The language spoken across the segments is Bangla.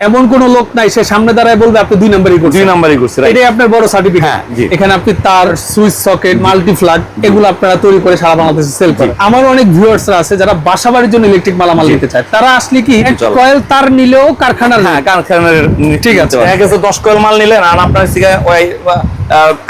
এমন কোন লোক নাই সে সামনে দাঁড়ায় বলবে আপনি দুই নাম্বারই দুই করছেন নাম্বারই করছি right? এটাই আপনার বড় সার্টিফিকেট হ্যাঁ, এখানে আপনি তার সুইচ সকেট মাল্টি ফ্ল্যাগ এগুলো আপনারা তৈরি করে সারা বাংলাদেশে সেল করেন। আমার অনেক ভিউয়ার্স আছে যারা বাসা বাড়ির জন্য ইলেকট্রিক মালামাল নিতে চায়। তারা আসলে কি কয়েল তার নিলেও কারখানার হ্যাঁ কারখানার ঠিক আছে। এক গেছে দশ কয়েল মাল নিলেন আর আপনার সিগা ওই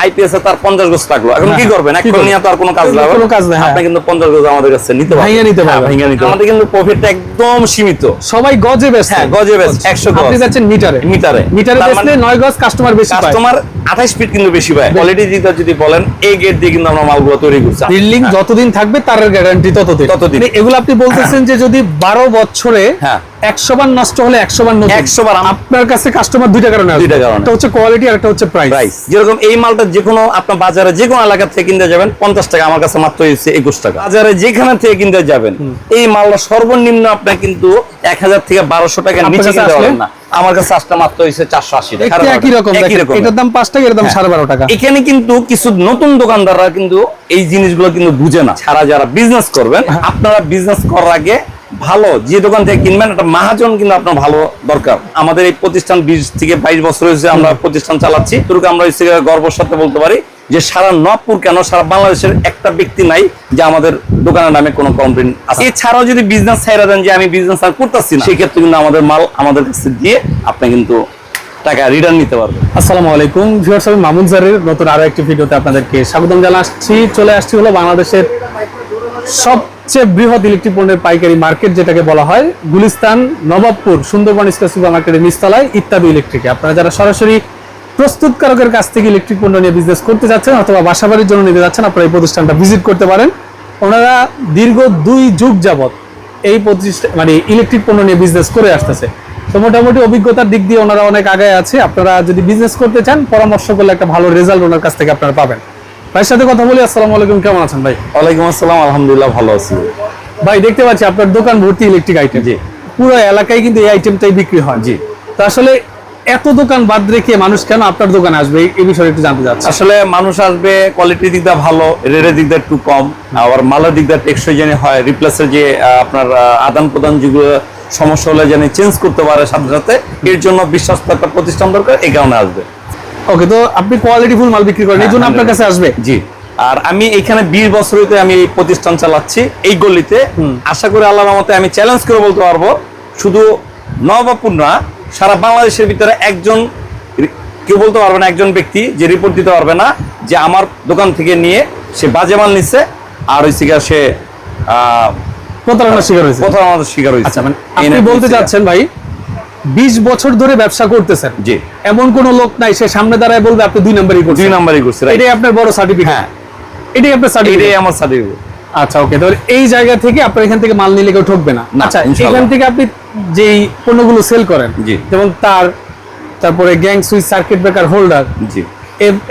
আইপিএস তার পঞ্চাশ গোছ থাকল। এখন কি হ্যাঁ, করবেন? কয়েল নিয়ে তো আর কোনো কাজ না কোনো কাজ হ্যাঁ। আপনি কিন্তু পঞ্চাশ গোছ আমাদের কাছে নিতে পারবেন। নিতে পারবেন। ভাইঙ্গা নিতে পারবেন। আমাদের কিন্তু প্রফিটটা একদম সীমিত। সবাই গজে বেচে হ্যাঁ, গজে বেচে, 100 গজ। আপনি যাচ্ছেন মিটারে। মিটারে। মিটারে বেচলে মানে- নয় গজ কাস্টমার বেশি পায়। কাস্টমার আঠাশ ফিট কিন্তু বেশি পায়। কোয়ালিটি দিকটা যদি বলেন এই গেট দিয়ে কিন্তু আমরা মালগুলো তৈরি করছি। বিল্ডিং যতদিন থাকবে তার গ্যারান্টি ততদিন। ততদিন। মানে এগুলো আপনি বলতেছেন যে যদি বারো বছরে হ্যাঁ। একশো বার নষ্ট হলে একশো বার 100 বার আপনার কাছে কাস্টমার দুইটা কারণে। দুইটা কারণে। একটা হচ্ছে কোয়ালিটি আর একটা হচ্ছে প্রাইস প্রাইস যেরকম এই মালটা যে কোনো আপনার বাজারে যে কোনো এলাকা থেকে কিনতে যাবেন পঞ্চাশ টাকা আমার কাছে মাত্র একুশ টাকা। বাজারে যেখানে থেকে কিনতে যাবেন এই মালটা সর্বনিম্ন আপনার কিন্তু এক হাজার থেকে বারোশো আপনার নিচে কিনতে পারবেন না। আমার কাছে মাত্র হচ্ছে চারশো আশি টাকা একই রকম এটার দাম পাঁচ টাকা এর দাম হ্যাঁ। সাড়ে বারো টাকা। এখানে কিন্তু কিছু নতুন দোকানদাররা কিন্তু এই জিনিসগুলো কিন্তু বুঝে না। যারা বিজনেস করবেন হ্যাঁ। আপনারা বিজনেস করার আগে ভালো যে দোকান থেকে কিনবেন একটা মাহাজন কিন্তু আপনার ভালো দরকার। আমাদের এই প্রতিষ্ঠান বিশ থেকে বাইশ বছর হয়েছে আমরা প্রতিষ্ঠান চালাচ্ছি। তোরকে আমরা গর্বের সাথে বলতে পারি যে সারা নবপুর কেন সারা বাংলাদেশের একটা ব্যক্তি নাই যে আমাদের দোকানের নামে কোনো কমপ্লেন আছে? এছাড়াও যদি বিজনেস ছাইরা দেন যে আমি বিজনেস আর করতেছি না। সেক্ষেত্রে কিন্তু আমাদের মাল আমাদের কাছে দিয়ে আপনি কিন্তু টাকা রিটার্ন নিতে পারবেন। আসসালামু আলাইকুম। ভিউয়ার্স আমি মামুন জারের নতুন আরও একটি ভিডিওতে আপনাদেরকে স্বাগতম জানাচ্ছি। চলে আসছি হলো বাংলাদেশের সবচেয়ে বৃহৎ ইলেকট্রিক পণ্যের পাইকারি মার্কেট যেটাকে বলা হয়, গুলিস্তান, নবাবপুর, সুন্দরবন স্কয়ার সুপার মার্কেটের নিচতলায় ইত্যাদি ইলেকট্রিকে আপনারা যারা সরাসরি প্রস্তুতকারকের কাছ থেকে ইলেকট্রিক পণ্য নিয়ে বিজনেস করতে যাচ্ছেন অথবা বাসাবাড়ির জন্য নিতে যাচ্ছেন, আপনারা এই প্রতিষ্ঠানটা ভিজিট করতে পারেন। ওনারা দীর্ঘ দুই যুগ যাবৎ এই প্রতিষ্ঠান মানে ইলেকট্রিক পণ্য নিয়ে বিজনেস করে আসতেছে। তো মোটামুটি অভিজ্ঞতার দিক দিয়ে ওনারা অনেক আগে আছে। আপনারা যদি বিজনেস করতে চান, পরামর্শ করলে একটা ভালো রেজাল্ট ওনার কাছ থেকে আপনারা পাবেন। ভাইয়ের সাথে কথা বলি আসসালামু আলাইকুম কেমন আছেন ভাই? ওয়ালাইকুম আসসালাম আলহামদুলিল্লাহ ভালো আছি। ভাই দেখতে পাচ্ছি আপনার দোকান ভর্তি ইলেকট্রিক আইটেম জি। পুরো এলাকায় কিন্তু এই আইটেমটাই বিক্রি হয়। জি। তো আসলে এত দোকান বাদ রেখে মানুষ কেন আপনার দোকানে আসবে? এই- বিষয়ে একটু জানতে চাচ্ছি। আসলে মানুষ আসবে কোয়ালিটির দিকটা ভালো রেটের দিকটা একটু কম আবার মালের দিকটা টেকসই জানি হয় রিপ্লেসের যে আপনার আদান প্রদান যেগুলো সমস্যা হলে জানি চেঞ্জ করতে পারে সাথে সাথে এর জন্য বিশ্বস্ত একটা প্রতিষ্ঠান দরকার এই কারণে আসবে। ওকে তো আপনি কোয়ালিটি ফুল মাল বিক্রি করেন এই জন্য আপনার কাছে আসবে? জি। আর আমি এখানে বিশ বছর হইতে আমি এই প্রতিষ্ঠান চালাচ্ছি এই গলিতে। আশা করি আল্লাহ রহমতে আমি চ্যালেঞ্জ করে বলতে পারব শুধু নবাবপুর না সারা বাংলাদেশের ভিতরে একজন কেউ বলতে পারবে না একজন ব্যক্তি যে রিপোর্ট দিতে পারবে না যে আমার দোকান থেকে নিয়ে সে বাজে মাল নিচ্ছে আর ওই সিগা সে প্রতারণার শিকার হয়েছে আমাদের শিকার হয়েছে আচ্ছা মানে আপনি বলতে চাচ্ছেন ভাই বিশ বছর ধরে ব্যবসা করতেছেন। জি। এমন কোন লোক নাই সে সামনে দাঁড়ায় বলবে আপনি দুই নাম্বারই দুই করছেন নাম্বারই করছে right? এটাই আপনার বড় সার্টিফিকেট হ্যাঁ। এটাই আপনার সার্টিফিকেট এটাই আমার সার্টিফিকেট আচ্ছা ওকে তো এই জায়গা থেকে আপনার এখান থেকে মাল নিলে কেউ ঠকবে না। আচ্ছা এখান থেকে আপনি যেই পণ্যগুলো সেল করেন জি। যেমন তার তারপরে gang switch circuit breaker holder জি।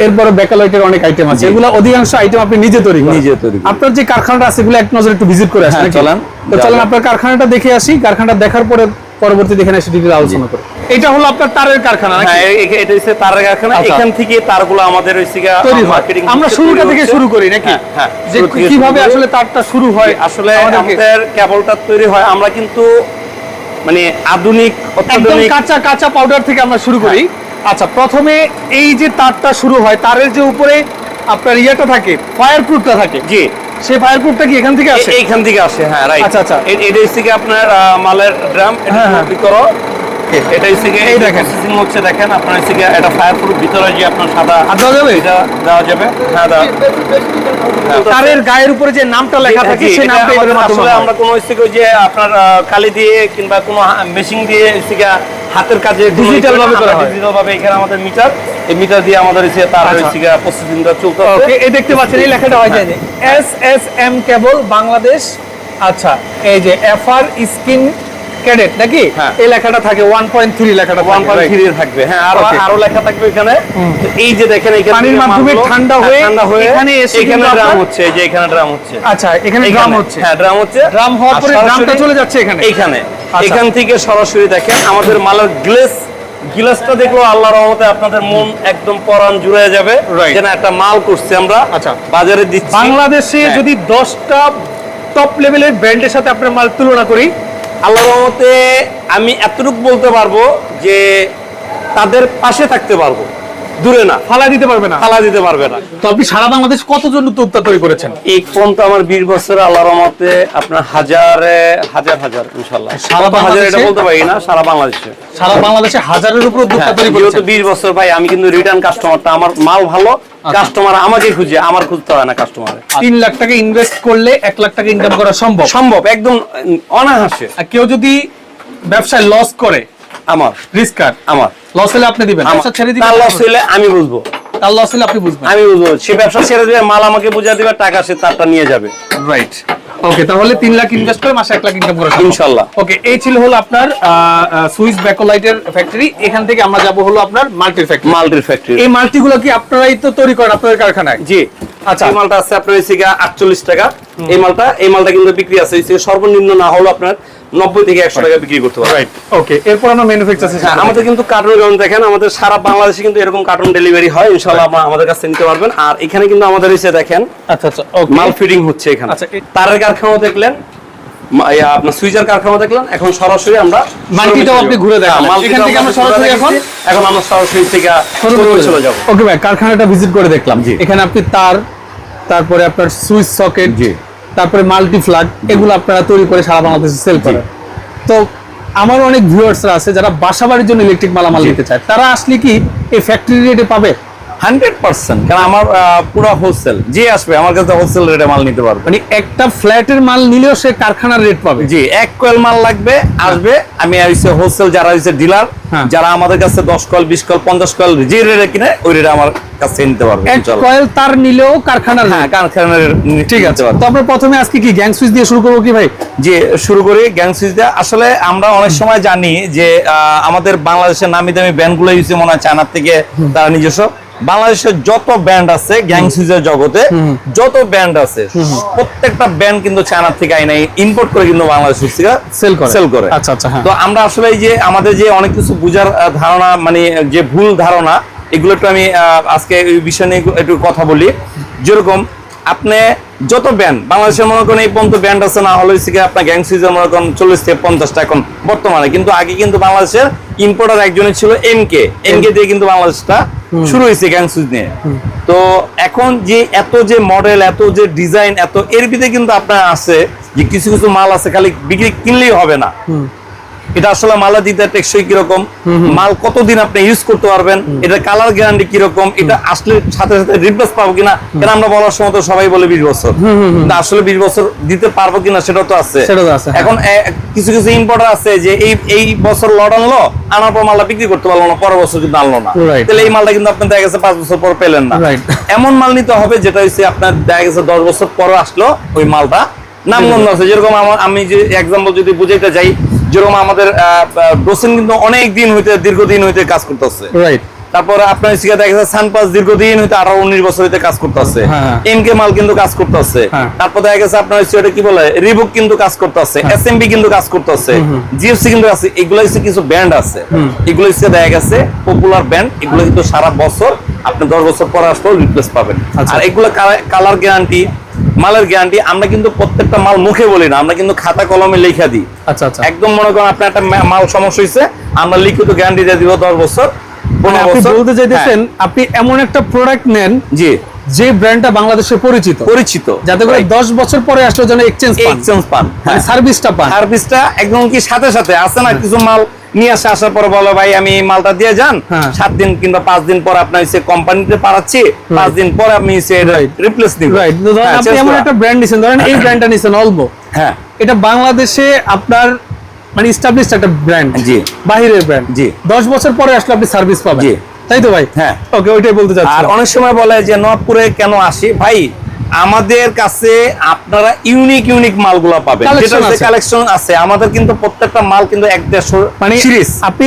এরপরে ব্যাকালাইটের অনেক আইটেম আছে। এগুলো অধিকাংশ আইটেম আপনি নিজে তৈরি করেন। নিজে তৈরি আপনার যে কারখানাটা আছে এগুলো এক নজরে একটু ভিজিট করে আসেন হ্যাঁ, চলেন। তো চলেন আপনার কারখানাটা দেখে আসি। কারখানাটা দেখার পরে পরবর্তীতে এখানে এসে ডিটেল আলোচনা করি। এটা হলো আপনার তারের কারখানা হ্যাঁ এটা হচ্ছে তারের কারখানা। আচ্ছা। এখান থেকে তারগুলো আমাদের আমরা শুরুটা থেকে শুরু করি নাকি? হ্যাঁ, হ্যাঁ, যে কীভাবে আসলে তারটা শুরু হয় আসলে আমাদের কেবলটা তৈরি হয়। আমরা কিন্তু মানে আধুনিক অত্যাধুনিক কাঁচা কাঁচা পাউডার থেকে আমরা শুরু করি। আচ্ছা প্রথমে এই যে তারটা শুরু হয় তারের যে উপরে আপনার ইয়েটা থাকে ফায়ার প্রুফটা থাকে। জি। সেই ফায়ার প্রুফটা কি এখান থেকে আসে এইখান থেকে আসে হ্যাঁ রাইট আচ্ছা, আচ্ছা। এটা হচ্ছে কি আপনার মালের ড্রাম এটা হ্যাঁ, হ্যাঁ। করো এটা হচ্ছে কি এই দেখেন। দেখেন হচ্ছে দেখেন আপনার হচ্ছে কি এটা ফায়ার প্রুফ ভিতরে যে আপনার সাদা আর দেওয়া যাবে? এটা দেওয়া যাবে হ্যাঁ দেওয়া হ্যাঁ। তারের গায়ের উপরে যে নামটা লেখা থাকে সেই নামটা আসলে আমরা কোনো হচ্ছে কি যে আপনার কালি দিয়ে কিংবা কোনো মেশিন দিয়ে হচ্ছে কি হাতের কাজে ডিজিটাল ভাবে করা হয়। ডিজিটাল ভাবে এখানে আমাদের মিটার এই মিটার দিয়ে আমাদের এসে তার রয়েছে হচ্ছে কি প্রসেসিংটা চলতে ওকে এই দেখতে পাচ্ছেন এই লেখাটা হয়। যায় S S M cable Bangladesh. আচ্ছা এই যে এফ আর স্কিন ক্যাডেট নাকি হ্যাঁ। এই লেখাটা থাকে 1.3 লেখাটা ওয়ান থাকে, পয়েন্ট right? থ্রি থাকবে হ্যাঁ আরও আরও লেখা থাকবে এখানে এই যে দেখেন এখানে পানির মাধ্যমে ঠান্ডা হ্যাঁ, ঠান্ডা হয়ে এখানে এখানে ড্রাম হচ্ছে এই যে এখানে ড্রাম হচ্ছে আচ্ছা এখানে ড্রাম হচ্ছে হ্যাঁ ড্রাম হচ্ছে ড্রাম হওয়ার পরে ড্রামটা চলে যাচ্ছে এখানে এইখানে আচ্ছা। এখান থেকে সরাসরি দেখেন আমাদের মালের গ্লেস গ্লাসটা দেখল আল্লাহর রহমতে আপনাদের মন একদম পরান জুড়ে যাবে. যেন একটা মাল করছি আমরা আচ্ছা। বাজারে দিচ্ছি বাংলাদেশে হ্যাঁ। যদি দশটা টপ লেভেলের ব্র্যান্ডের সাথে আপনার মাল তুলনা করি আল্লাহর রহমতে আমি এতটুকু বলতে পারব যে তাদের পাশে থাকতে পারব। দূরে না। ফালা দিতে পারবে না। ফালা দিতে পারবে না। তো আপনি সারা বাংলাদেশ কতজন উদ্যোক্তা তৈরি করেছেন? এই পর্যন্ত আমার বিশ বছর আল্লাহর রহমতে আপনার হাজারে হাজার হাজার ইনশাল্লাহ সারা হাজার এটা বলতে পারি না সারা বাংলাদেশে। সারা বাংলাদেশে হাজারের উপর উদ্যোক্তা হ্যাঁ, তৈরি করেছেন। বিশ বছর ভাই আমি কিন্তু রিটার্ন কাস্টমারটা আমার মাল ভালো কাস্টমার আমাকে খুঁজে আমার খুঁজতে হয় না কাস্টমারে তিন লাখ টাকা ইনভেস্ট করলে এক লাখ টাকা ইনকাম করা সম্ভব? সম্ভব একদম অনাহাসে আর কেউ যদি ব্যবসায় লস করে আমার। রিস্ক কার আমার। লস হলে আপনি দিবেন। ব্যবসা ছেড়ে দিবেন। লস হইলে আমি বুঝব। তার লস হলে আপনি বুঝবেন। আমি বুঝব। সে ব্যবসা ছেড়ে দিবে মাল আমাকে বুঝা দিবে টাকা সে তারটা নিয়ে যাবে। রাইট ওকে তাহলে তিন লাখ ইনভেস্ট করে মাসে এক লাখ ইনকাম করা সম্ভব। ইনশাল্লাহ। ওকে এই ছিল হলো আপনার সুইস ব্যাকোলাইটের ফ্যাক্টরি এখান থেকে আমরা যাব হলো আপনার মাল্টির ফ্যাক্টরি মাল্টির ফ্যাক্টরি এই মাল্টিগুলো কি আপনারাই তো তৈরি করেন আপনাদের কারখানায়? জি। আচ্ছা। এই মালটা আছে আপনার হচ্ছে আটচল্লিশ টাকা। এই মালটা এই মালটা কিন্তু বিক্রি আছে সর্বনিম্ন না হলো আপনার নব্বই থেকে একশো টাকা বিক্রি করতে রাইট ওকে এরপর আমরা ম্যানুফ্যাকচার হ্যাঁ, আমাদের কিন্তু কার্টুন দেখেন আমাদের সারা বাংলাদেশে কিন্তু এরকম কার্টুন ডেলিভারি হয় ইনশাল্লাহ আমাদের কাছে নিতে পারবেন। আর এখানে কিন্তু আমাদের এসে দেখেন আচ্ছা আচ্ছা মাল ফিটিং হচ্ছে এখানে। আচ্ছা, তারের কারখানা দেখলেন আপনার সুইজার কারখানা দেখলেন এখন সরাসরি আমরা মাল্টিটাও আপনি ঘুরে দেখালেন। হ্যাঁ, এখান থেকে আমরা সরাসরি দেখাচ্ছি। এখন আমরা সরাসরি থেকে চলে যাব ওকে ভাই কারখানাটা ভিজিট করে দেখলাম। এখানে আপনি তার তারপরে আপনার সুইচ সকেট জি। তারপরে মাল্টি ফ্ল্যাগ এগুলো আপনারা তৈরি করে সারা বাংলাদেশে সেল করেন তো আমার অনেক ভিউয়ার্সরা আছে যারা বাসা বাড়ির জন্য ইলেকট্রিক মালামাল। নিতে চায় তারা আসলে কি এই ফ্যাক্টরি রেটে পাবে হান্ড্রেড পার্সেন্ট কারণ আমার পুরো হোলসেল যে আসবে আমার কাছে হোলসেল রেটে মাল নিতে পারবে। মানে একটা ফ্ল্যাটের মাল নিলেও সে কারখানার রেট পাবে। জি এক কয়েল মাল লাগবে আসবে আমি হইছে হোলসেল যারা হইছে ডিলার হ্যাঁ। যারা আমাদের কাছে দশ কয়েল বিশ কয়েল পঞ্চাশ কয়েল যে রেটে কিনে ওই রেটে আমার কাছে নিতে পারবে এক। কয়েল তার নিলেও কারখানার হ্যাঁ কারখানার ঠিক আছে। তো আমরা প্রথমে আজকে কি গ্যাং সুইচ দিয়ে শুরু করব কি ভাই? যে শুরু করি গ্যাং সুইচ দিয়ে। আসলে আমরা অনেক সময় জানি যে আমাদের বাংলাদেশের নামি দামি ব্যান্ডগুলো ইউজ মনে হয় চায়নার থেকে তারা নিজস্ব। বাংলাদেশের যত ব্যান্ড আছে গ্যাং সুইচের জগতে যত ব্যান্ড আছে প্রত্যেকটা ব্যান্ড কিন্তু চায়নার থেকে আইনে ইম্পোর্ট করে কিন্তু বাংলাদেশ থেকে সেল করে। সেল করে। আচ্ছা আচ্ছা হ্যাঁ। তো আমরা আসলে যে আমাদের যে অনেক কিছু বুঝার ধারণা মানে যে ভুল ধারণা এগুলো একটু আমি আজকে এই বিষয় নিয়ে একটু- কথা বলি। যেরকম আপনি যত ব্যান্ড বাংলাদেশের মনে করেন এই পর্যন্ত ব্যান্ড আছে না হলে গিয়ে আপনার গ্যাং সিজন মনে করেন চল্লিশ থেকে পঞ্চাশটা এখন বর্তমানে। কিন্তু আগে কিন্তু বাংলাদেশের ইম্পোর্টার একজনের ছিল এমকে এমকে দিয়ে কিন্তু বাংলাদেশটা শুরু হয়েছে গ্যাংসুজ নিয়ে। তো এখন যে এত যে মডেল এত যে ডিজাইন এত এর ভিতরে কিন্তু আপনার আছে যে কিছু কিছু মাল আছে খালি বিক্রি কিনলেই হবে না। এটা আসলে মালা দিতে টেকসই কীরকম? মাল কতদিন আপনি ইউজ করতে পারবেন? এটা কালার গ্যারান্টি কীরকম? এটা আসলে সাথে সাথে রিপ্লেস পাবো কিনা? কেন আমরা বলার সময় তো সবাই বলে বিশ বছর। আসলে বিশ বছর দিতে পারব কিনা সেটা তো আছে। হ্যাঁ। এখন কিছু কিছু ইম্পোর্টার আছে যে এই এই বছর লড আনলো আনার পর মালটা বিক্রি করতে পারল না পরের বছর কিন্তু আনলো না। তাহলে এই মালটা কিন্তু আপনি দেখা গেছে পাঁচ বছর পর পেলেন না। এমন মাল নিতে হবে যেটা হচ্ছে আপনার দেখা গেছে দশ বছর পরে আসলো ওই মালটা। নামগন্ধ আছে। যেরকম আমি যে এক্সাম্পল যদি বুঝাইতে যাই যেরকম আমাদের ডোসেন কিন্তু অনেক দিন হইতে দীর্ঘদিন হইতে কাজ করতেছে। রাইট তারপরে আপনার দেখা যাচ্ছে সানপাস দীর্ঘদিন হইতে আঠারো উনিশ বছর হইতে কাজ করতেছে। হ্যাঁ। এমকে মাল কিন্তু কাজ করতেছে। হ্যাঁ। তারপর দেখা গেছে আপনার কি বলে রিবুক কিন্তু কাজ করতেছে এসএমবি কিন্তু কাজ করতেছে জিএফসি কিন্তু আছে এগুলো হচ্ছে কিছু ব্যান্ড আছে। এগুলো হচ্ছে দেখা গেছে পপুলার ব্যান্ড এগুলো কিন্তু সারা বছর আপনি দশ বছর পরে আসলেও রিপ্লেস পাবেন। আচ্ছা। আর এগুলো কালার গ্যারান্টি মালের গ্যারান্টি আমরা কিন্তু প্রত্যেকটা মাল মুখে বলি না আমরা কিন্তু খাতা কলমে লেখা দিই। আচ্ছা আচ্ছা। একদম মনে করেন আপনার একটা মাল সমস্যা হয়েছে আমরা লিখিত গ্যারান্টি দিয়ে দিব দশ বছর মানে আপনি বলতে চাইতেছেন হ্যাঁ, আপনি এমন একটা প্রোডাক্ট নেন জি। যে ব্র্যান্ডটা বাংলাদেশে পরিচিত। পরিচিত। যাতে করে দশ বছর পরে আসলে যেন এক্সচেঞ্জ পান। এক্সচেঞ্জ পান। মানে সার্ভিসটা পান। সার্ভিসটা একদম কি সাথে সাথে আছে না কিছু মাল নিয়ে আসে আসার পরে বলো ভাই আমি মালটা দিয়ে যান। হ্যাঁ। সাত দিন কিংবা পাঁচ দিন পর আপনার হচ্ছে কোম্পানিতে পাঠাচ্ছি। পাঁচ দিন পর আপনি. রিপ্লেস ধরেন হ্যাঁ, আপনি এমন একটা ব্র্যান্ড নিছেন ধরেন এই ব্র্যান্ডটা নিছেন অলবো হ্যাঁ। এটা বাংলাদেশে আপনার মানে স্টাবলিশড একটা ব্র্যান্ড জি। বাহিরের ব্র্যান্ড জি। দশ বছর পরে আসলে আপনি সার্ভিস পাবেন। জি। তাই তো ভাই? হ্যাঁ। ওকে ওইটাই বলতে আর অনেক সময় বলে যে নবপুরে কেন আসি? ভাই আমাদের কাছে আপনারা ইউনিক ইউনিক মালগুলো পাবেন। যেটা। কালেকশন আছে। আমাদের কিন্তু প্রত্যেকটা মাল কিন্তু এক দেড়শো মানে সিরিজ আপনি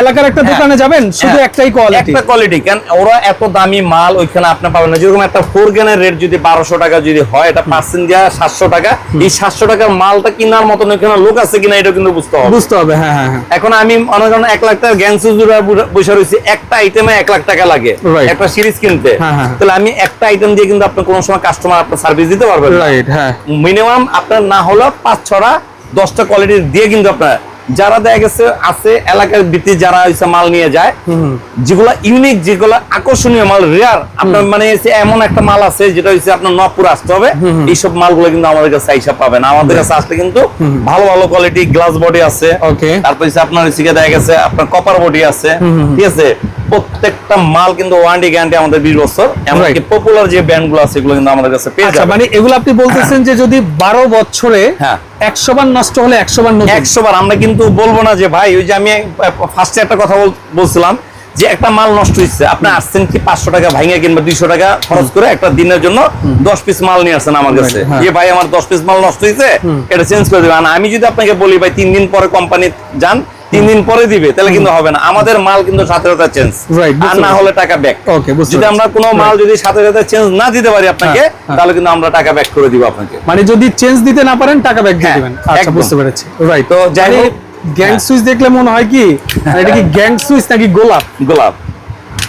এলাকার একটা দোকানে যাবেন শুধু হ্যাঁ, একটাই কোয়ালিটি একটা কোয়ালিটি কেন ওরা এত দামি মাল ওইখানে আপনি পাবেন না। যেরকম একটা ফোর গ্যানের রেট যদি বারোশো টাকা যদি হয় এটা পার্সেন্ট দেওয়া সাতশো টাকা। এই সাতশো টাকার মালটা কেনার মতন ওইখানে লোক আছে কিনা এটা কিন্তু বুঝতে হবে। বুঝতে হবে হ্যাঁ হ্যাঁ হ্যাঁ। এখন আমি মনে করেন এক লাখ টাকা গ্যাং সুজুরা বসে রয়েছি। একটা আইটেমে এক লাখ টাকা লাগে। একটা সিরিজ কিনতে। হ্যাঁ, হ্যাঁ। তাহলে আমি একটা আইটেম দিয়ে কিন্তু আপনার কোনো সময় কাস্টমার আপনার সার্ভিস দিতে পারবেন রাইট হ্যাঁ। মিনিমাম আপনার না হলো পাঁচ ছড়া দশটা কোয়ালিটি দিয়ে কিন্তু আপনার যারা দেখা গেছে আছে এলাকার ভিত্তি যারা হচ্ছে মাল নিয়ে যায় যেগুলো ইউনিক যেগুলো আকর্ষণীয় মাল রেয়ার আপনার মানে এমন একটা মাল আছে যেটা হচ্ছে আপনার নপুর আসতে হবে। এইসব মালগুলো কিন্তু আমাদের কাছে হিসাব পাবেন। আমাদের কাছে আসলে কিন্তু ভালো ভালো কোয়ালিটি গ্লাস বডি আছে. তারপর হচ্ছে আপনার হচ্ছে দেখা গেছে আপনার কপার বডি আছে। ঠিক আছে? প্রত্যেকটা মাল কিন্তু ওয়ারেন্টি গ্যারান্টি আমাদের বিশ বছর। এমনকি পপুলার যে ব্র্যান্ডগুলো আছে এগুলো কিন্তু আমাদের কাছে পেয়ে আচ্ছা যাবেন। মানে এগুলো আপনি বলতেছেন যে যদি বারো বছরে হ্যাঁ। একশো বার নষ্ট হলে একশো বার একশো বার আমরা কিন্তু বলব না যে ভাই ওই যে আমি ফার্স্টে একটা কথা বলছিলাম যে একটা মাল নষ্ট হচ্ছে আপনি আসছেন কি পাঁচশো টাকা ভাঙে কিংবা দুইশো টাকা খরচ করে একটা দিনের জন্য দশ পিস মাল নিয়ে আসছেন আমার কাছে। হ্যাঁ। যে ভাই আমার দশ পিস মাল নষ্ট হয়েছে এটা চেঞ্জ করে দেবেন। আমি যদি আপনাকে বলি ভাই তিন দিন পরে কোম্পানি যান তিন দিন পরে দিবে তাহলে কিন্তু হবে না। আমাদের মাল কিন্তু সাথে সাথে চেঞ্জ আর না হলে টাকা ব্যাক যদি আমরা কোনো মাল যদি সাথে সাথে চেঞ্জ না দিতে পারি আপনাকে হ্যাঁ, হ্যাঁ। তাহলে কিন্তু আমরা টাকা ব্যাক করে দিব আপনাকে। মানে যদি চেঞ্জ দিতে না পারেন টাকা ব্যাক দিয়ে হ্যাঁ, দিবেন। আচ্ছা বুঝতে পেরেছি। রাইট তো যাই হোক গ্যাং। সুইচ দেখলে মনে হয় কি মানে এটা কি গ্যাং সুইচ নাকি গোলাপ? গোলাপ।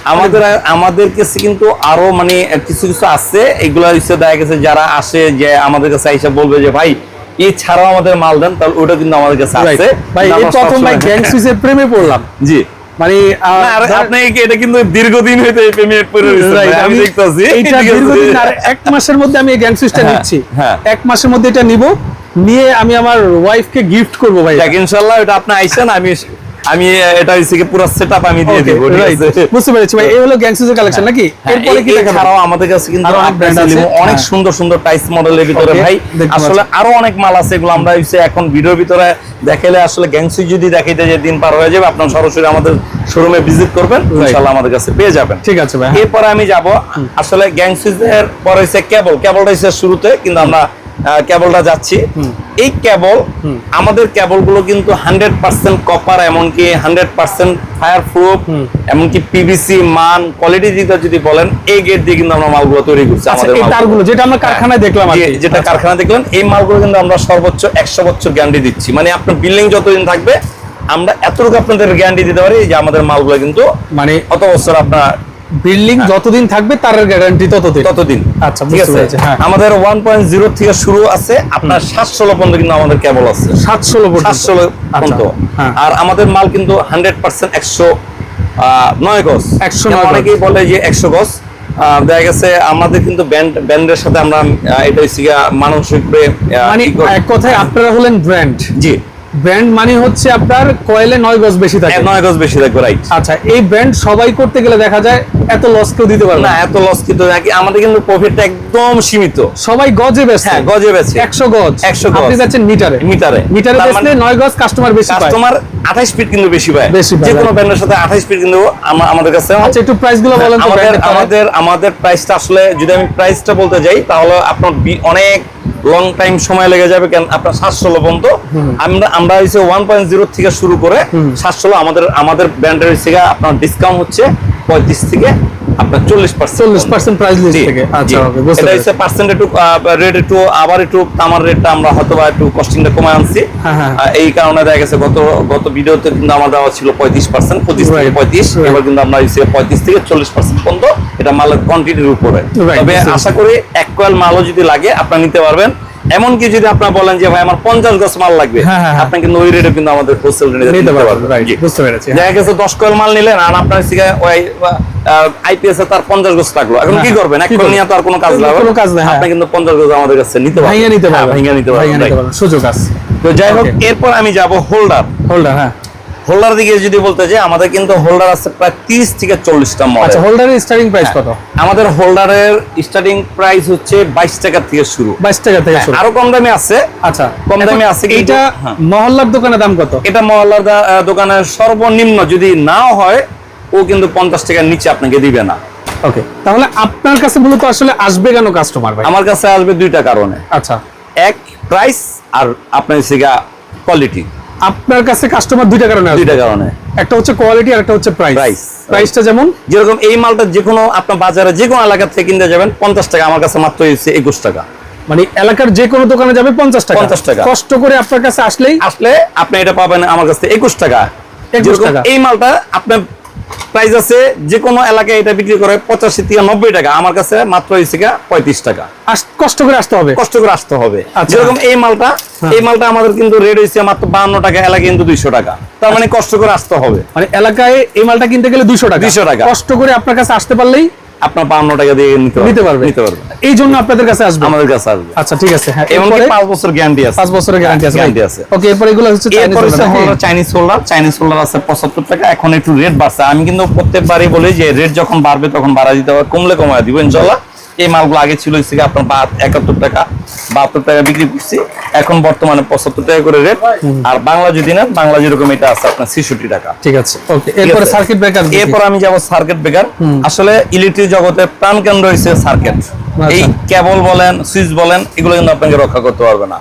আমাদের আমাদের কাছে কিন্তু আরও মানে কিছু কিছু আছে এগুলো দেখা গেছে যারা আসে যে আমাদের কাছে এসে বলবে যে ভাই এছাড়াও আমাদের মাল দেন তাহলে ওটা কিন্তু আমাদের কাছে আছে। ভাই এই প্রথম ভাই সবসময়- গ্যাং সুইচের প্রেমে পড়লাম। জি। মানে আপনি এটা কিন্তু দীর্ঘদিন হইতে এই প্রেমে পড়ে আমি দেখতাছি। এটা দীর্ঘদিন আর এক মাসের মধ্যে আমি এই গ্যাং সুইচটা নিচ্ছি। হ্যাঁ। এক মাসের মধ্যে এটা নিব নিয়ে আমি আমার ওয়াইফকে গিফট করব ভাই। ইনশাল্লাহ ইনশাআল্লাহ এটা আপনি আইসেন আমি আমি এটা হচ্ছে কি পুরো সেটআপ আমি দিয়ে দিব বুঝতে পেরেছি ভাই এই হলো গ্যাং সুইচের কালেকশন নাকি হ্যাঁ, এরপরে কি দেখাবেন? এছাড়াও আমাদের কাছে কিন্তু আরও অনেক brand আছে। অনেক হ্যাঁ। সুন্দর সুন্দর টাইস মডেলের ভিতরে ভাই আসলে আরও অনেক মাল আছে এগুলো আমরা হচ্ছে এখন ভিডিওর ভিতরে দেখাইলে আসলে গ্যাংসি যদি দেখাইতে যে দিন পার হয়ে যাবে আপনার সরাসরি আমাদের শোরুমে ভিজিট করবেন ইনশাআল্লাহ আমাদের কাছে পেয়ে যাবেন ঠিক আছে ভাই। এরপরে আমি যাব আসলে গ্যাংসিজের পরে হচ্ছে কেবল কেবলটা হচ্ছে শুরুতে কিন্তু আমরা কেবলটা যাচ্ছি। এই কেবল আমাদের কেবলগুলো কিন্তু হান্ড্রেড পার্সেন্ট কপার এমনকি হান্ড্রেড পার্সেন্ট ফায়ার প্রুফ এমনকি পিভিসি মান কোয়ালিটি দিকে যদি বলেন এই গেট দিয়ে কিন্তু আমরা মালগুলো তৈরি করছি আচ্ছা আমাদের। তারগুলো যেটা আমরা কারখানায় দেখলাম আর যেটা আচ্ছা। কারখানা দেখলেন এই মালগুলো কিন্তু আমরা সর্বোচ্চ একশো বছর গ্যারান্টি দিচ্ছি। মানে আপনার বিল্ডিং যতদিন থাকবে আমরা এতটুকু আপনাদের গ্যারান্টি দিতে পারি যে আমাদের মালগুলো কিন্তু মানে অত বছর আপনার বিল্ডিং যতদিন থাকবে তার গ্যারান্টি ততদিন। ততদিন। আচ্ছা, ঠিক আছে? হ্যাঁ। আমাদের ওয়ান পয়েন্ট জিরো থেকে শুরু আছে আপনার সাতশো পর্যন্ত কিন্তু আমাদের কেবল আছে। সাত ষোলো পর্যন্ত সাতশো পর্যন্ত। হ্যাঁ। আর আমাদের মাল কিন্তু হান্ড্রেড পার্সেন্ট একশো নয় গজ। 109 যেমন গজ। অনেকেই বলে যে একশো গজ। দেখা গেছে আমাদের কিন্তু ব্যান্ড ব্যান্ডের সাথে আমরা এটা মানসিক মানে এক কথায় আপনারা হলেন ব্র্যান্ড জি। ব্র্যান্ড মানে হচ্ছে আপনার কয়েলে নয় গজ বেশি থাকে। নয় গজ বেশি থাকবে রাইট আচ্ছা এই ব্র্যান্ড সবাই করতে গেলে দেখা যায় এত লস কেউ দিতে পারবে না এত লস কিন্তু আমাদের কিন্তু প্রফিটটা একদম সীমিত। সবাই গজে বেচে হ্যাঁ গজে বেছে একশো গজ। 100 গজ। আপনি যাচ্ছেন মিটারে। মিটারে। মিটারে বেচলে মানে নয় গজ কাস্টমার বেশি পায়। কাস্টমার আঠাশ ফিট কিন্তু বেশি পায়। যে কোনো ব্র্যান্ডের সাথে আঠাশ ফিট কিন্তু আমাদের কাছে আচ্ছা একটু প্রাইসগুলো বলেন তো আমাদের। আমাদের আমাদের প্রাইসটা আসলে যদি আমি প্রাইসটা বলতে যাই তাহলে আপনার অনেক লং টাইম সময় লেগে যাবে কেন? আপনার সাতশো পর্যন্ত। আমরা আমরা হচ্ছে ওয়ান পয়েন্ট জিরো থেকে শুরু করে সাতশো আমাদের আমাদের ব্র্যান্ডের হচ্ছে আপনার ডিসকাউন্ট হচ্ছে পঁয়ত্রিশ থেকে আপনার চল্লিশ পার্সেন্ট চল্লিশ পার্সেন্ট প্রাইস লিস্ট থেকে। আচ্ছা এটা হচ্ছে পার্সেন্ট একটু রেট একটু আবার একটু তামার রেটটা আমরা হয়তো বা একটু কস্টিংটা কমায় আনছি। হ্যাঁ, হ্যাঁ। এই কারণে দেখা গেছে গত গত ভিডিওতে কিন্তু আমার দেওয়া ছিল পঁয়ত্রিশ পার্সেন্ট পঁচিশ থেকে পঁয়ত্রিশ। এবার কিন্তু আমরা হচ্ছে পঁয়ত্রিশ থেকে চল্লিশ পার্সেন্ট পর্যন্ত এটা মালের কোয়ান্টিটির উপরে। তবে আশা করি এক কয়েল মালও যদি লাগে আপনারা নিতে পারবেন। এমনকি যদি আপনারা বলেন যে ভাই আমার পঞ্চাশ গজ মাল লাগবে হ্যাঁ, হ্যাঁ, হ্যাঁ। আপনি কিন্তু ওই রেটে কিন্তু আমাদের হোলসেল রেটে নিতে পারবেন। দেখা গেছে দশ কয়েল মাল নিলেন আর আপনার ওই আইপিএস এ তার পঞ্চাশ গজ থাকল। এখন কি করবেন? এক কি কয়েল নিয়ে তো আর কোনো কাজ কোনো লাগবে কাজ নেই, হ্যাঁ। আপনি কিন্তু পঞ্চাশ গজ আমাদের কাছে নিতে পারবেন। ভাইয়া নিতে পারবেন। নিতে পারবেন। সুযোগ আছে। তো যাই হোক এরপর আমি যাব হোল্ডার হোল্ডার হ্যাঁ। হোল্ডার দিকে যদি বলতে যাই আমাদের কিন্তু হোল্ডার আছে প্রায় তিরিশ থেকে চল্লিশটা মডেল আচ্ছা হোল্ডারের স্টার্টিং প্রাইস হ্যাঁ। কত? আমাদের হোল্ডারের স্টার্টিং প্রাইস হচ্ছে বাইশ টাকা থেকে শুরু। বাইশ টাকা থেকে হ্যাঁ, শুরু। আরও কম দামে আছে। আচ্ছা কম দামে আছে এইটা হ্যাঁ। মহল্লার দোকানে দাম কত? এটা মহল্লার দোকানের সর্বনিম্ন যদি নাও হয় ও কিন্তু পঞ্চাশ টাকার নিচে আপনাকে দিবে না। ওকে তাহলে আপনার কাছে মূলত আসলে আসবে কেন কাস্টমার ভাই? আমার কাছে আসবে দুইটা কারণে। আচ্ছা। এক প্রাইস আর আপনার সিগা কোয়ালিটি আপনার কাছে কাস্টমার দুইটা কারণে দুইটা কারণে। একটা হচ্ছে কোয়ালিটি আর একটা হচ্ছে প্রাইস প্রাইস প্রাইসটা যেমন? যেরকম এই মালটা যে কোনো আপনার বাজারে যে কোনো এলাকা থেকে কিনতে যাবেন পঞ্চাশ টাকা আমার কাছে মাত্র হচ্ছে একুশ টাকা। মানে এলাকার যে কোনো দোকানে যাবে পঞ্চাশ টাকা। 50 টাকা। কষ্ট করে আপনার কাছে আসলেই আসলে আপনি এটা পাবেন আমার কাছে একুশ টাকা। 21 টাকা। এই মালটা আপনি প্রাইস আছে যে কোনো এলাকায় এটা বিক্রি করে পঁচাশি থেকে নব্বই টাকা। আমার কাছে মাত্র হয়েছে পঁয়ত্রিশ টাকা। কষ্ট করে আসতে হবে? কষ্ট করে আসতে হবে। আচ্ছা। যেরকম এই মালটা এই মালটা আমাদের কিন্তু রেট হয়েছে মাত্র বান্ন টাকা এলাকায় কিন্তু দুইশো টাকা। তার মানে কষ্ট করে আসতে হবে। মানে এলাকায় এই মালটা কিনতে গেলে দুইশো টাকা। 200 টাকা। কষ্ট করে আপনার কাছে আসতে পারলেই আপনার বান্ন টাকা দিয়ে নিতে নিতে পারবে। নিতে পারবে। এই জন্য আপনাদের কাছে আসবে। আমাদের কাছে আসবে। আচ্ছা ঠিক আছে হ্যাঁ এবং এরপরে? পাঁচ বছর গ্যারান্টি আছে। পাঁচ বছরের গ্যারান্টি আছে গ্যারান্টি আছে। ওকে এরপর এগুলো হচ্ছে Chinese solar Chinese solar Chinese solar আছে পঁচাত্তর টাকা এখন একটু রেট বাড়ছে। আমি কিন্তু প্রত্যেকবারই বলি যে রেট যখন বাড়বে তখন বাড়া দিতে হবে কমলে কমায় দিব ইনশাল্লাহ এই মালগুলো আগে ছিল হচ্ছে আপনার বা- একাত্তর টাকা বাহাত্তর টাকা বিক্রি করছি। এখন বর্তমানে পঁচাত্তর টাকা করে রেট আর বাংলা যদি নেন বাংলা যেরকম এটা আছে আপনার ছেষট্টি টাকা। ঠিক আছে এরপরে। সার্কিট ব্রেকার এরপর আমি যাব সার্কিট ব্রেকার আসলে ইলেকট্রিক জগতে প্রাণ কেন্দ্র হয়েছে সার্কিট এই কেবল বলেন সুইচ বলেন এগুলো কিন্তু আপনাকে রক্ষা করতে পারবে না।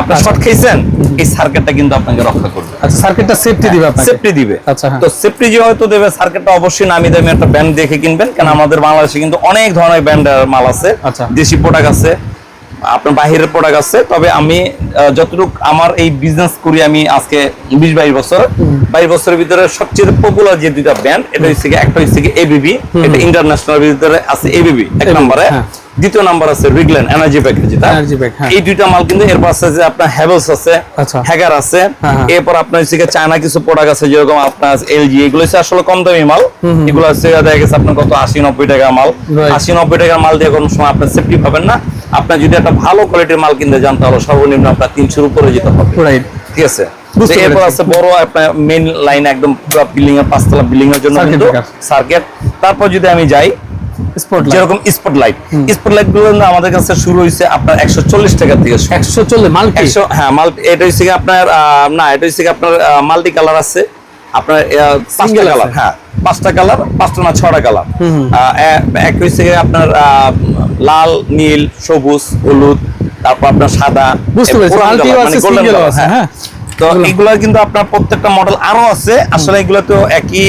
আপনি শর্ট খেয়েছেন এই সার্কিটটা কিন্তু আপনাকে রক্ষা করবে। আচ্ছা সার্কিটটা সেফটি দিবে আপনাকে। সেফটি দিবে। আচ্ছা, হ্যাঁ। তো সেফটি যে হয়তো দেবে সার্কিটটা অবশ্যই নামি দামি একটা ব্র্যান্ড দেখে কিনবেন কারণ আমাদের বাংলাদেশে কিন্তু অনেক ধরনের মাল আছে। আচ্ছা। দেশি প্রোডাক্ট আছে আপনার বাহিরের প্রোডাক্ট আছে। তবে আমি যতটুকু আমার এই বিজনেস করি আমি আজকে বিশ বাইশ বছর বাইশ বছরের ভিতরে সবচেয়ে পপুলার যে দুইটা ব্র্যান্ড এটা হচ্ছে একটা হচ্ছে এবিবি এটা ইন্টারন্যাশনাল ভিতরে আছে এবিবি এক নম্বরে। হ্যাঁ। দ্বিতীয় নাম্বার আছে রিগলেন এনার্জি প্যাকেজ pack, হ্যাঁ। এই দুইটা মাল কিন্তু এরপর আছে আপনার হ্যাভেলস আছে আচ্ছা। হ্যাগার আছে হ্যাঁ, হ্যাঁ। এরপর আপনার হচ্ছে চায়না কিছু প্রোডাক্ট আছে যেরকম আপনার এলজি এগুলো হচ্ছে আসলে কম দামি মাল এগুলো হচ্ছে দেখা গেছে আপনার কত আশি নব্বই টাকা মাল. আশি নব্বই টাকার মাল দিয়ে কোনো সময় আপনার সেফটি পাবেন না আপনার যদি একটা ভালো কোয়ালিটির মাল কিনতে যান তাহলে সর্বনিম্ন আপনার তিনশোর উপরে যেতে হবে ঠিক আছে এরপর আছে বড় আপনার মেইন লাইন একদম পুরো বিল্ডিং এর পাঁচতলা বিল্ডিং এর জন্য Circuit কিন্তু breaker। সার্কিট তারপর যদি আমি যাই যেরকম স্পট লাইট স্পট লাইটগুলো আমাদের কাছে শুরু হয়েছে আপনার একশো চল্লিশ টাকা থেকে একশো চল্লিশ মাল একশো হ্যাঁ মাল এটা হচ্ছে আপনার না এটা হচ্ছে আপনার মাল্টি কালার আছে। আপনার আহ, কালার হ্যাঁ পাঁচটা কালার পাঁচটা না ছটা কালার। এক হচ্ছে আপনার লাল নীল সবুজ হলুদ তারপর আপনার সাদা মানে আছে, হ্যাঁ। তো এগুলো কিন্তু আপনার প্রত্যেকটা মডেল আরও আছে। আসলে এগুলো তো একই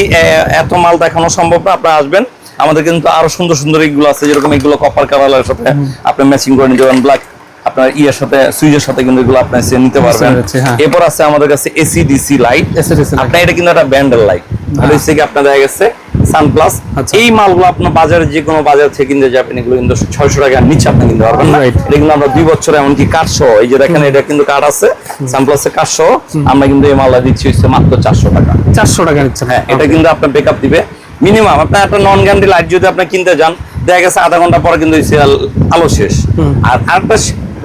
এত মাল দেখানো সম্ভব না আপনারা আসবেন। আমাদের কিন্তু আরও সুন্দর সুন্দর এগুলো আছে যেরকম এগুলো কপার কালারের সাথে আপনি ম্যাচিং করে নিতে পারেন ব্ল্যাক আপনার ইয়ের সাথে সুইচের সাথে কিন্তু এগুলো আপনি নিতে পারবেন। হ্যাঁ। এরপর আছে আমাদের কাছে এসি ডিসি লাইট আপনার এটা কিন্তু একটা ব্যান্ডেল লাইট হচ্ছে কি আপনার দেখা গেছে সানপ্লাস আচ্ছা। এই মালগুলো আপনার বাজারে যে কোনো বাজার থেকে কিনতে যাবেন এগুলো কিন্তু ছয়শো টাকার নিচে আপনি কিনতে পারবেন না। এটা কিন্তু আমরা দুই বছর এমনকি কাঠ সহ এই যে দেখেন এটা কিন্তু কাঠ আছে সানপ্লাসের কাঠ সহ। আমরা কিন্তু এই মালটা দিচ্ছি হচ্ছে মাত্র চারশো টাকা। চারশো টাকা হ্যাঁ এটা কিন্তু আপনার ব্যাকআপ দিবে। মিনিমাম আপনার একটা নন গ্যারান্টি লাইট যদি আপনি কিনতে যান দেখা গেছে আধা ঘণ্টা পরে কিন্তু আলো শেষ। আর আরেকটা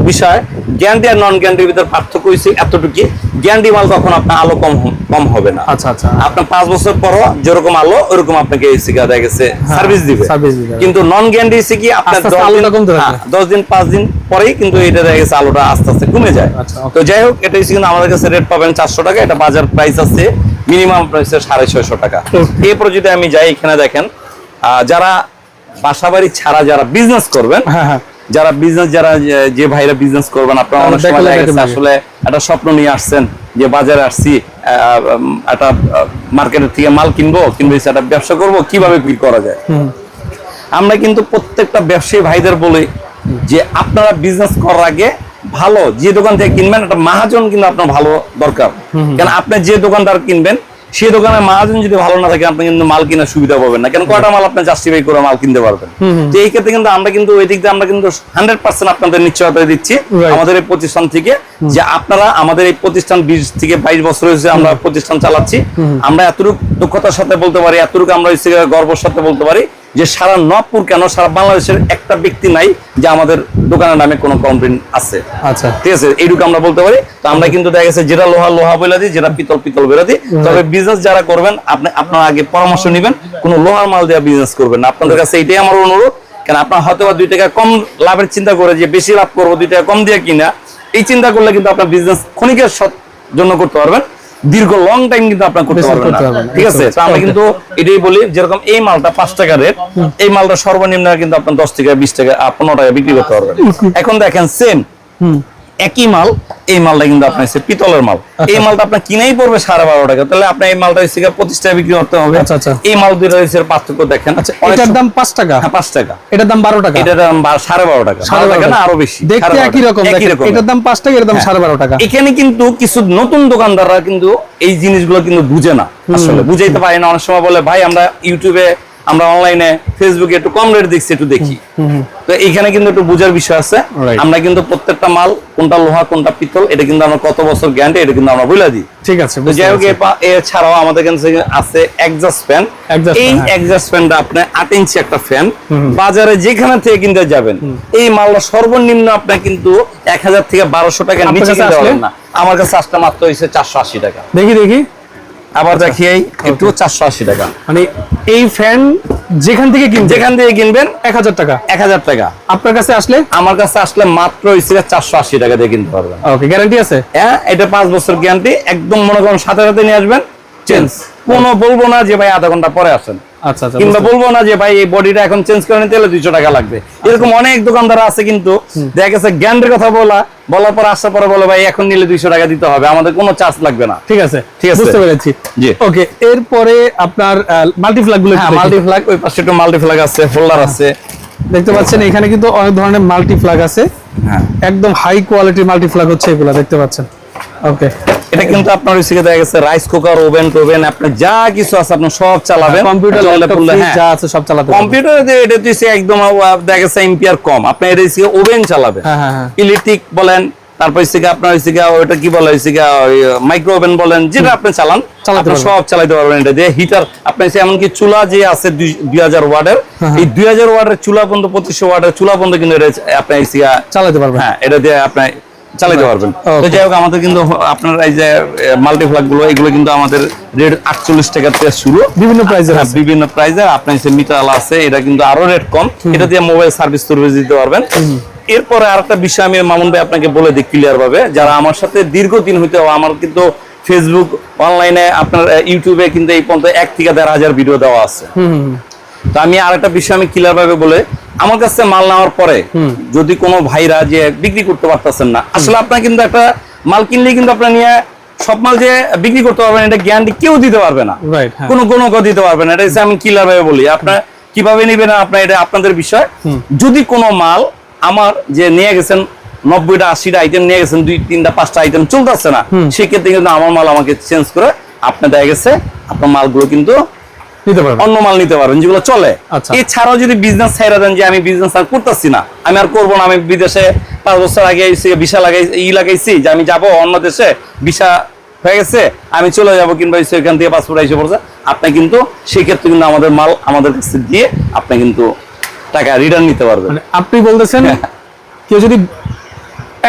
বিষয় গ্যারান্টি আর নন গ্যারান্টির ভিতরে পার্থক্য হচ্ছে এতটুকু গ্যারান্টি মাল তখন আপনার আলো কম কম হবে না। আচ্ছা আচ্ছা। আপনার পাঁচ বছর পরও যেরকম আলো ওরকম আপনাকে এই সিগা দেখা গেছে সার্ভিস দিবে। কিন্তু নন গ্যারান্টি হচ্ছে কি আপনার দশ দিন। হ্যাঁ, দশ দিন পাঁচ দিন পরেই কিন্তু এটা দেখা গেছে আলোটা আস্তে আস্তে কমে যায়। আচ্ছা, তো যাই হোক এটা হচ্ছে কিন্তু আমাদের কাছে রেট পাবেন চারশো টাকা এটা বাজার প্রাইস আছে মিনিমাম প্রাইস সাড়ে ছয়শো টাকা। এরপর যদি আমি যাই এখানে দেখেন আহ, যারা বাসাবাড়ি ছাড়া যারা বিজনেস করবেন হ্যাঁ হ্যাঁ। যারা বিজনেস যারা যে- ভাইরা বিজনেস করবেন আপনারা অনেক সময় আসলে একটা স্বপ্ন নিয়ে আসছেন যে বাজারে আসছি একটা মার্কেটের থেকে মাল কিনবো কিনবো একটা ব্যবসা করব কীভাবে কি করা যায়? আমরা কিন্তু প্রত্যেকটা ব্যবসায়ী ভাইদের বলি যে আপনারা বিজনেস করার আগে ভালো যে দোকান থেকে কিনবেন একটা মাহাজন কিন্তু আপনার ভালো দরকার। কারণ আপনি যে দোকানদার কিনবেন সেই দোকানে মার্জিন যদি ভালো না থাকে আপনি কিন্তু মাল কেনার সুবিধা পাবেন না। কেন কয়টা মাল আপনি জাস্টিফাই করে মাল কিনতে পারবেন? তো এই ক্ষেত্রে কিন্তু আমরা কিন্তু ওই দিক দিয়ে আমরা কিন্তু হান্ড্রেড পার্সেন্ট আপনাদের নিশ্চয়তা দিচ্ছি। আমাদের এই প্রতিষ্ঠান থেকে যে আপনারা আমাদের এই প্রতিষ্ঠান বিশ থেকে বাইশ বছর হয়েছে আমরা প্রতিষ্ঠান চালাচ্ছি। আমরা এতটুকু দক্ষতার সাথে বলতে পারি এতটুকু আমরা গর্বর গর্বের সাথে বলতে পারি যে সারা নবপুর কেন? সারা বাংলাদেশের একটা ব্যক্তি নাই যে আমাদের দোকানের নামে কোনো কমপ্লেন আছে। আচ্ছা। ঠিক আছে? এইটুকু আমরা বলতে পারি। তো আমরা কিন্তু দেখা গেছে যেটা লোহা লোহা বলে দিই যেটা পিতল পিতল বেরো দিই। তবে বিজনেস যারা করবেন আপনি আপনার আগে পরামর্শ নেবেন। কোনো লোহার মাল দেওয়া বিজনেস করবেন না। আপনাদের কাছে এইটাই আমার অনুরোধ। কেন আপনার হয়তো বা দুই টাকা কম লাভের চিন্তা করে যে বেশি লাভ করব দুই টাকা কম দিয়ে কিনা এই চিন্তা করলে কিন্তু আপনার বিজনেস ক্ষণিকের জন্য করতে পারবেন। দীর্ঘ লং টাইম কিন্তু আপনার করতে পারবেন না। ঠিক আছে? তো আমরা কিন্তু এটাই বলি যেরকম এই মালটা পাঁচ টাকা রেট এই মালটা সর্বনিম্ন কিন্তু আপনার দশ টাকা বিশ টাকা পনেরো টাকা বিক্রি করতে পারবেন। এখন দেখেন সেম একই মাল এই মালটা কিন্তু আপনার হচ্ছে পিতলের মাল। এই মালটা আপনার কিনেই পড়বে সাড়ে বারো টাকা। তাহলে আপনার এই মালটা হচ্ছে পঁচিশ টাকা বিক্রি করতে হবে। আচ্ছা, আচ্ছা। এই মাল দুটো হচ্ছে পার্থক্য দেখেন। আচ্ছা এটার দাম পাঁচ টাকা? হ্যাঁ, পাঁচ টাকা। এটার দাম বারো টাকা? এটার দাম সাড়ে বারো টাকা। সাড়ে টাকা না আরও বেশি। দেখতে একই রকম একই রকম এটার দাম পাঁচ টাকা এর দাম হ্যাঁ। সাড়ে বারো টাকা। এখানে কিন্তু কিছু নতুন দোকানদাররা কিন্তু এই জিনিসগুলো কিন্তু বুঝে না। আসলে বুঝাইতে পারে না। অনেক সময় বলে ভাই আমরা ইউটিউবে আমরা অনলাইনে ফেসবুকে একটু কম রেট দেখছি একটু দেখি। তো এখানে কিন্তু একটু বুঝার বিষয় আছে। আমরা কিন্তু প্রত্যেকটা মাল কোনটা লোহা কোনটা পিতল এটা কিন্তু আমরা কত বছর গ্যারান্টি এটা কিন্তু আমরা বলে দিই। ঠিক আছে যাই হোক এছাড়াও আমাদের কাছে আছে এক্সাস্ট ফ্যান এই। এক্সাস্ট ফ্যানটা আপনি আট ইঞ্চি একটা ফ্যান বাজারে যেখানে থেকে কিনতে যাবেন এই মালটা সর্বনিম্ন আপনার কিন্তু এক হাজার থেকে বারোশো আপনার নিচে কিনতে পারবেন না। আমার কাছে আসলে মাত্র হয়েছে চারশো আশি টাকা। দেখি দেখি। আবার দেখি এই একটু চারশো আশি টাকা। মানে এই ফ্যান যেখান থেকে কিনবেন? যেখান থেকে কিনবেন? এক হাজার টাকা। এক হাজার টাকা। আপনার কাছে আসলে? আমার কাছে আসলে মাত্র চারশো আশি টাকা দিয়ে কিনতে পারবেন। ওকে গ্যারান্টি আছে? হ্যাঁ এটা পাঁচ বছর গ্যারান্টি একদম মনে করেন সাথে সাথে নিয়ে আসবেন। চেঞ্জ কোনো বলব না যে ভাই আধা ঘণ্টা পরে আসেন। আচ্ছা আচ্ছা কিংবা বলব না যে ভাই এই বডিটা এখন চেঞ্জ করে নিতে হলে দুইশো টাকা লাগবে। এরকম অনেক দোকানদার আছে কিন্তু দেখা গেছে কথা বলা বলার পর আসার পরে বলে ভাই এখন নিলে দুইশো টাকা দিতে হবে আমাদের কোনো চার্জ লাগবে না। ঠিক আছে ঠিক আছে। বুঝতে পেরেছি। জি। ওকে এরপরে আপনার মাল্টিফ্ল্যাগগুলো হ্যাঁ দেখি। মাল্টিফ্ল্যাগ ওই পাশে একটু মাল্টিফ্ল্যাগ আছে হোল্ডার আছে। দেখতে পাচ্ছেন এখানে কিন্তু অনেক ধরনের মাল্টিফ্ল্যাগ আছে। হ্যাঁ। একদম হাই কোয়ালিটির মাল্টিফ্ল্যাগ হচ্ছে এগুলো দেখতে পাচ্ছেন। ওকে এটা কিন্তু আপনার ওই দেখা গেছে রাইস কুকার ওভেন টোভেন আপনি যা কিছু আছে আপনি সব চালাবেন। কম্পিউটার হ্যাঁ। যা আছে সব চালাতে। কম্পিউটার এটা হচ্ছে একদম দেখা গেছে এম্পিয়ার কম। আপনি এটা হচ্ছে ওভেন চালাবেন। হ্যাঁ, হ্যাঁ, হ্যাঁ। ইলেকট্রিক বলেন তারপর আপনার ওটা কি বলে মাইক্রো ওভেন বলেন যেটা আপনি চালান চালাতে আপনি সব চালাতে পারবেন এটা দিয়ে। হিটার আপনি এমনকি চুলা যে আছে দুই হাজার ওয়ার্ডের এই দুই হাজার ওয়ার্ডের চুলা পর্যন্ত পঁচিশশো ওয়ার্ডের চুলা পর্যন্ত কিন্তু এটা আপনি চালাতে পারবেন। হ্যাঁ এটা দিয়ে আপনি চালাতে পারবেন। তো যাই হোক আমাদের কিন্তু আপনার এই যে মাল্টিফ্লাগগুলো এগুলো কিন্তু আমাদের রেট আটচল্লিশ টাকা থেকে শুরু। বিভিন্ন প্রাইজের হ্যাঁ, বিভিন্ন প্রাইজের আপনার যে মিটার আছে এটা কিন্তু আরও রেট কম। এটা দিয়ে মোবাইল সার্ভিস সার্ভিস দিতে পারবেন। এরপরে আরেকটা বিষয় আমি মামুন ভাই আপনাকে বলে দিই ক্লিয়ার ভাবে যারা আমার সাথে দীর্ঘদিন হইতে আমার কিন্তু ফেসবুক অনলাইনে আপনার ইউটিউবে কিন্তু এই পর্যন্ত এক থেকে দেড় হাজার ভিডিও দেওয়া আছে। তো আমি আরেকটা বিষয় আমি ক্লিয়ার ভাবে বলে আমার কাছে মাল নেওয়ার পরে যদি কোনো ভাইরা যে বিক্রি করতে পারতেছেন না আসলে আপনার কিন্তু একটা মাল কিনলে কিন্তু আপনার নিয়ে সব মাল যে বিক্রি করতে পারবেন এটা গ্যারান্টি কেউ দিতে পারবে না। রাইট হ্যাঁ। কোনো কোনো দিতে পারবে না। এটা হচ্ছে আমি ক্লিয়ার ভাবে বলি। আপনার কীভাবে নিবেন আপনার এটা আপনাদের বিষয়। যদি কোনো মাল আমার যে নিয়ে গেছেন নব্বইটা আশিটা আইটেম নিয়ে গেছেন দুই তিনটা পাঁচটা আইটেম চলতেছে না সেক্ষেত্রে কিন্তু আমার মাল আমাকে চেঞ্জ করে আপনার দেখা গেছে আপনার মালগুলো কিন্তু অন্য মাল নিতে পারবেন যেগুলো চলে। আচ্ছা। এছাড়াও যদি বিজনেস ছাইরা দেন যে আমি বিজনেস আর করতেছি না আমি আর করব না আমি বিদেশে পাঁচ বছর আগে ভিসা লাগাই ই লাগাইছি যে আমি যাব অন্য দেশে ভিসা হয়ে গেছে আমি চলে যাব কিংবা এখান থেকে পাসপোর্ট এসে পড়ছে আপনি কিন্তু সেই ক্ষেত্রে কিন্তু আমাদের মাল আমাদের কাছে দিয়ে আপনি কিন্তু টাকা রিটার্ন নিতে পারবেন। মানে আপনি বলতেছেন কেউ যদি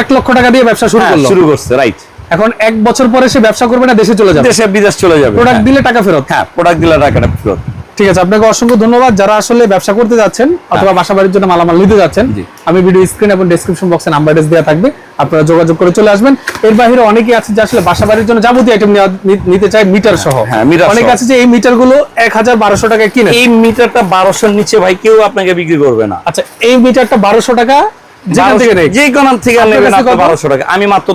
এক লক্ষ টাকা দিয়ে ব্যবসা শুরু হ্যাঁ, করল। শুরু করছে রাইট এখন এক বছর পরে সে ব্যবসা করবে না দেশে চলে যাবে। দেশে বিদেশ চলে যাবে প্রোডাক্ট হ্যাঁ। দিলে টাকা ফেরত। হ্যাঁ প্রোডাক্ট দিলে টাকাটা ফেরত। ঠিক আছে আপনাকে অসংখ্য ধন্যবাদ যারা আসলে ব্যবসা করতে যাচ্ছেন অথবা বাসা বাড়ির জন্য মালামাল নিতে যাচ্ছেন। আমি ভিডিও স্ক্রিন এবং ডেসক্রিপশন বক্সে নাম্বার অ্যাড্রেস দেওয়া থাকবে আপনারা যোগাযোগ করে চলে আসবেন। এর বাইরে অনেকেই আছে যে আসলে বাসা বাড়ির জন্য যাবতীয় আইটেম নিতে চায় মিটার সহ। হ্যাঁ, অনেক আছে যে এই মিটারগুলো এক হাজার বারোশো টাকায় কিনে। এই মিটারটা বারোশোর নিচে ভাই কেউ আপনাকে বিক্রি করবে না। আচ্ছা এই মিটারটা বারোশো টাকা আমি মাত্র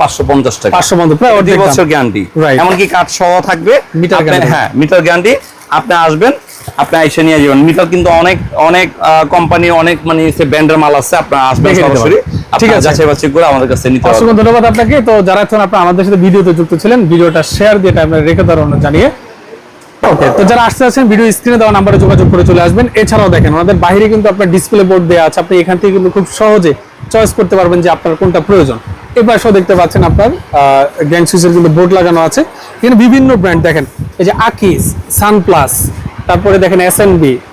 পাঁচশো পঞ্চাশ টাকা। পাঁচশো প্রায় দুই বছর গ্যারান্টি। এমনকি কাঠ সহ থাকবে। হ্যাঁ মিটার গ্যারান্টি। আপনি আসবেন আপনি এসে নিয়ে যাবেন। মিটার কিন্তু অনেক অনেক কোম্পানি অনেক মানে ব্র্যান্ডের মাল আছে আপনি আসবেন সরাসরি। ঠিক আছে। আছে। যাচাই বাছাই করে আমাদের কাছে নিতে অসংখ্য ধন্যবাদ আপনাকে। তো যারা এখন আপনার আমাদের সাথে ভিডিওতে যুক্ত ছিলেন ভিডিওটা শেয়ার দিয়ে আপনার রেখে দেওয়ার জানিয়ে ওকে তো যারা আসতে আছেন ভিডিও স্ক্রিনে দেওয়া নাম্বারে যোগাযোগ করে চলে আসবেন। এছাড়াও দেখেন ওনাদের বাইরে কিন্তু আপনার ডিসপ্লে বোর্ড দেওয়া আছে। আপনি এখান থেকে কিন্তু খুব সহজে চয়েস করতে পারবেন যে আপনার কোনটা প্রয়োজন। দেখতে পাচ্ছেন আপনার গ্যাং সুইচের কিন্তু বোর্ড লাগানো আছে। এখানে বিভিন্ন ব্র্যান্ড দেখেন, এই যে আকিস সানপ্লাস তারপরে দেখেন এস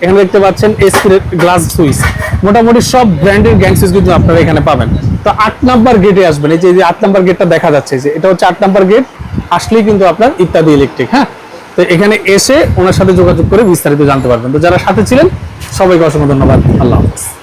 এখানে দেখতে পাচ্ছেন এসপির গ্লাস সুইচ মোটামুটি সব ব্র্যান্ডের গ্যাং সুইচ কিন্তু আপনারা এখানে পাবেন। তো আট নাম্বার গেটে আসবেন। এই যে আট নাম্বার গেটটা দেখা যাচ্ছে যে, এটা হচ্ছে আট নাম্বার গেট আসলেই কিন্তু আপনার ইত্যাদি ইলেকট্রিক হ্যাঁ? তো এখানে এসে ওনার সাথে যোগাযোগ করে বিস্তারিত জানতে পারবেন। তো যারা সাথে ছিলেন, সবাইকে অসংখ্য ধন্যবাদ। আল্লাহ হাফেজ।